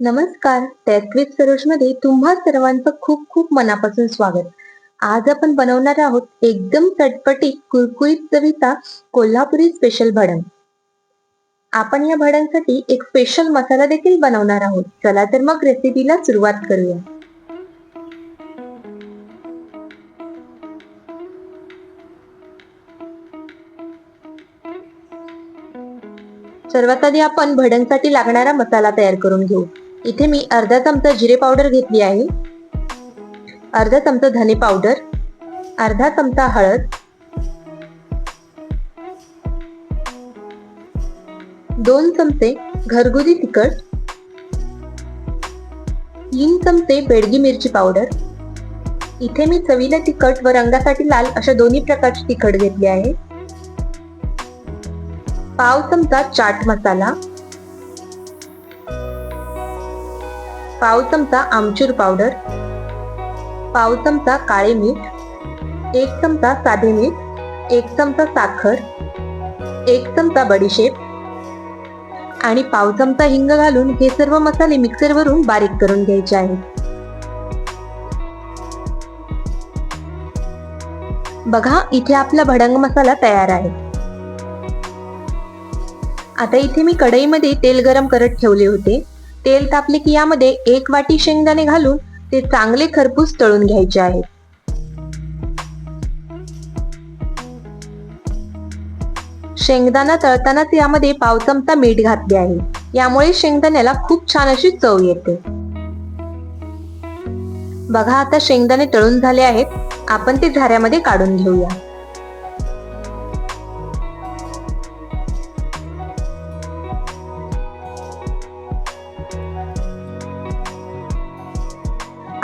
नमस्कार टेस्टविथ सरोजमध्ये तुम्हा सर्वांचं खूप खूप मनापासून स्वागत. आज आपण बनवणार आहोत एकदम चटपटीत कुरकुरीत चवीचा कोल्हापुरी स्पेशल भडंग. आपण या भडंगसाठी एक स्पेशल मसाला देखील बनवणार आहोत. चला तर मग रेसिपीला सुरुवात करूया. सर्वात आधी आपण भडंगसाठी लागणारा मसाला तयार करून घेऊ. इथे मी अर्धा चमचा जिरे पावडर घेतली आहे. अर्धा चमचा धने पावडर अर्धा चमचा हळद दोन चमचे घरगुती तिखट तीन चमचे बेडगी मिरची पावडर. इथे मी चवीला तिखट व रंगासाठी लाल अशा दोन्ही प्रकारची तिखट घेतली आहे. पाव चमचा चाट मसाला पाव चमचा आमचूर पावडर पाव चमचा काळे मीठ एक चमचा साधे मीठ एक चमचा साखर एक चमचा बडीशेप आणि पाव चमचा हिंग घालून हे सर्व मसाले मिक्सर वरून बारीक करून घ्यायचे आहेत. बघा इथे आपला भडंग मसाला तयार आहे. आता इथे मी कढईमध्ये तेल गरम करत ठेवले होते. तेल तापले की यामध्ये एक वाटी शेंगदाणे घालून ते चांगले खरपूस तळून घ्यायचे आहेत. शेंगदाणा तळतानाच यामध्ये पाव चमचा मीठ घातले आहे. यामुळे शेंगदाण्याला खूप छान अशी चव येते. बघा आता शेंगदाणे तळून झाले आहेत. आपण ते झाऱ्यामध्ये काढून घेऊया.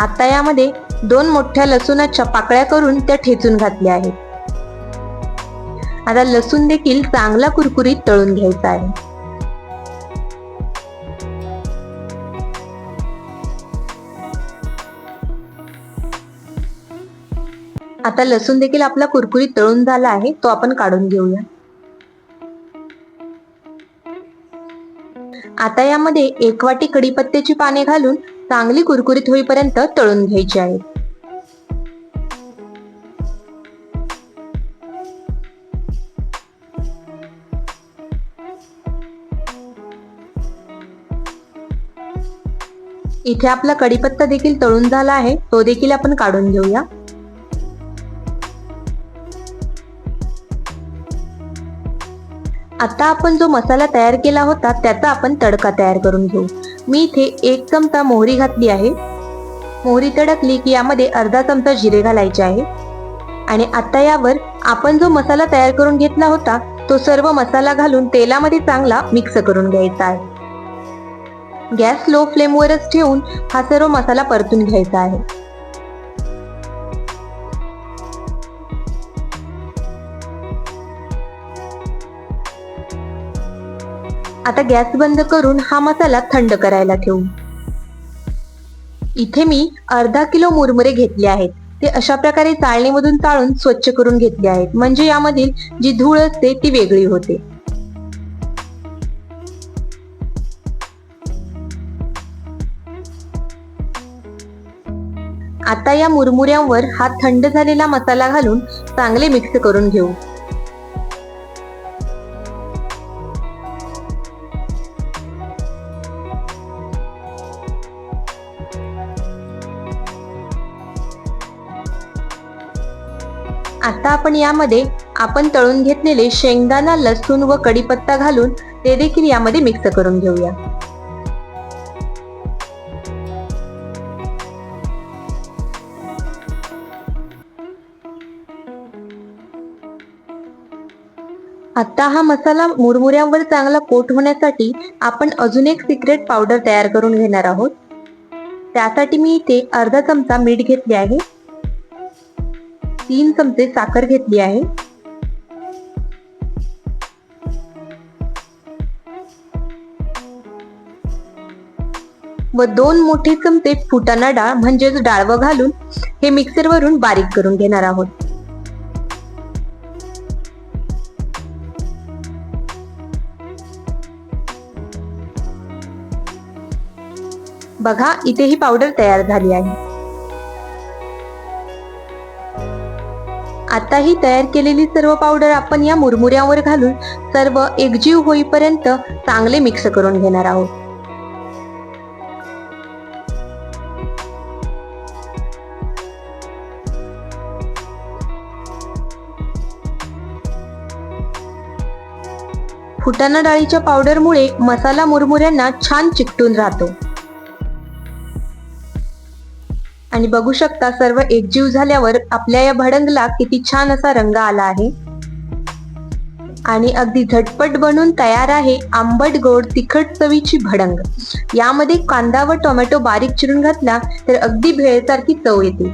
आता यामध्ये दोन मोठ्या लसूणाच्या पाकळ्या करून त्या ठेचून घातल्या आहेत. आता लसूण देखील चांगला कुरकुरीत तळून घ्यायचा आहे. आता लसूण देखील आपला कुरकुरीत तळून झाला आहे तो आपण काढून घेऊया. आता यामध्ये एक वाटी कडीपत्त्याची पाने घालून चांगली कुरकुरीत होईपर्यंत तळून घ्यायची आहेत इथे आपला कडीपत्ता देखील तळून झाला आहे. तो देखील आपण काढून घेऊया. आता आपण जो मसाला तयार केला होता त्याचा आपण तडका तयार करून घेऊ. मी इथे एक चमचा मोहरी घातली आहे. मोहरी तडकली की यामध्ये अर्धा चमचा जिरे घालायचे आहे. आणि आता यावर आपण जो मसाला तयार करून घेतला होता तो सर्व मसाला घालून तेलामध्ये चांगला मिक्स करून घ्यायचा आहे. गॅस लो फ्लेमवरच ठेवून हा सर्व मसाला परतून घ्यायचा आहे. आता गॅस बंद करून हा मसाला थंड करायला ठेवू. इथे मी अर्धा किलो मुरमुरे घेतले आहेत. ते अशा प्रकारे चाळणीमधून चाळून स्वच्छ करून घेतले आहेत. म्हणजे यामधील जी धूळ असते ती वेगळी होते. आता या मुरमुऱ्यांवर हा थंड झालेला मसाला घालून चांगले मिक्स करून घेऊ. आता आपण यामध्ये आपण तळून घेतलेले शेंगदाणा लसूण व कढीपत्ता घालून ते देखील यामध्ये मिक्स करून घेऊया. आता हा मसाला मुरमुऱ्यांवर चांगला कोट होण्यासाठी आपण अजून एक सिक्रेट पावडर तयार करून घेणार आहोत. त्यासाठी मी इथे अर्धा चमचा मीठ घेतले आहे. तीन चमचे साखर घेतली आहे. व दोन मोठे चमचे फुटाणा डाळ म्हणजेच डाळव घालून हे मिक्सर वरून बारीक करून घेणार आहोत. बघा इथे ही पावडर तयार झाली आहे. आता ही तयार केलेली सर्व पावडर आपण या मुरमुऱ्यावर घालून सर्व एकजीव होईपर्यंत चांगले मिक्स करून घेणार आहोत. फुटाणा डाळीच्या पावडरमुळे मसाला मुरमुऱ्यांना छान चिकटून राहतो. आणि बघू शकता सर्व एकजीव झाल्यावर आपल्या या भडंगला किती छान असा रंग आला आहे. आणि अगदी झटपट बनून तयार आहे आंबट गोड तिखट चवीची भडंग. यामध्ये कांदा व टोमॅटो बारीक चिरून घातला तर अगदी भेळसारखी चव येते.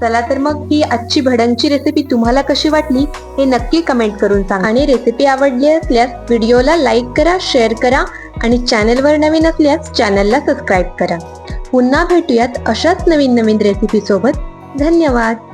चला तर मग ही आजची भडंगची रेसिपी तुम्हाला कशी वाटली हे नक्की कमेंट करून सांगा. आणि रेसिपी आवडली असल्यास व्हिडिओला लाईक करा शेअर करा आणि चॅनलवर नवीन असल्यास चॅनलला सबस्क्राईब करा. पुन्हा भेटूयात अशाच नवीन नवीन रेसिपी सोबत धन्यवाद.